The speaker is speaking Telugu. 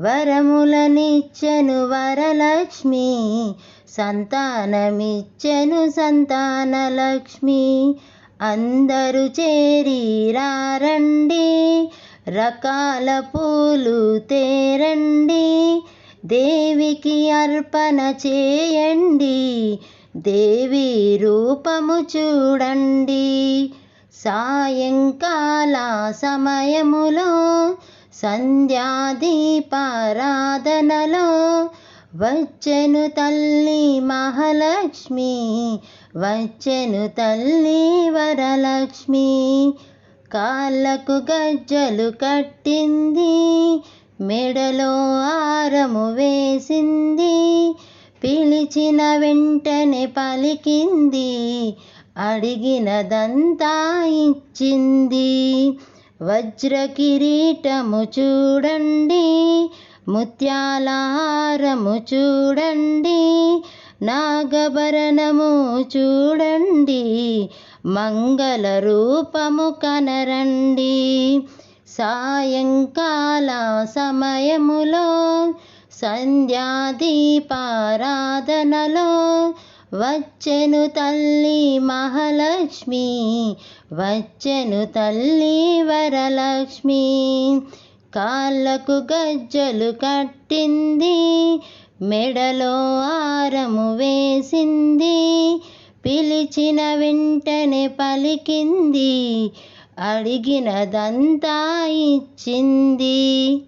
వరములనిచ్చెను వరలక్ష్మి సంతానమిచ్చెను సంతానలక్ష్మి. అందరూ చేరి రండి రకాల పూలు తేరండి. దేవికి అర్పణ చేయండి దేవి రూపము చూడండి. సాయంకాల సమయములో సంధ్యాదీపారాధనలో వచ్చెను తల్లి మహాలక్ష్మి వచ్చెను తల్లి వరలక్ష్మి. కాళ్ళకు గజ్జలు కట్టింది మెడలో ఆరము వేసింది. పిలిచిన వెంటనే పలికింది అడిగినదంతా ఇచ్చింది. వజ్ర కిరీటము చూడండి ముత్యాలహారము చూడండి నాగభరణము చూడండి మంగళ రూపము కనరండి. సాయంకాల సమయములో సంధ్యాదీపారాధనలో వచ్చెను తల్లి మహాలక్ష్మి వచ్చెను తల్లి వరలక్ష్మి. కాళ్ళకు గజ్జలు కట్టింది మెడలో ఆరము వేసింది. పిలిచిన వెంటనే పలికింది అడిగినదంతా ఇచ్చింది.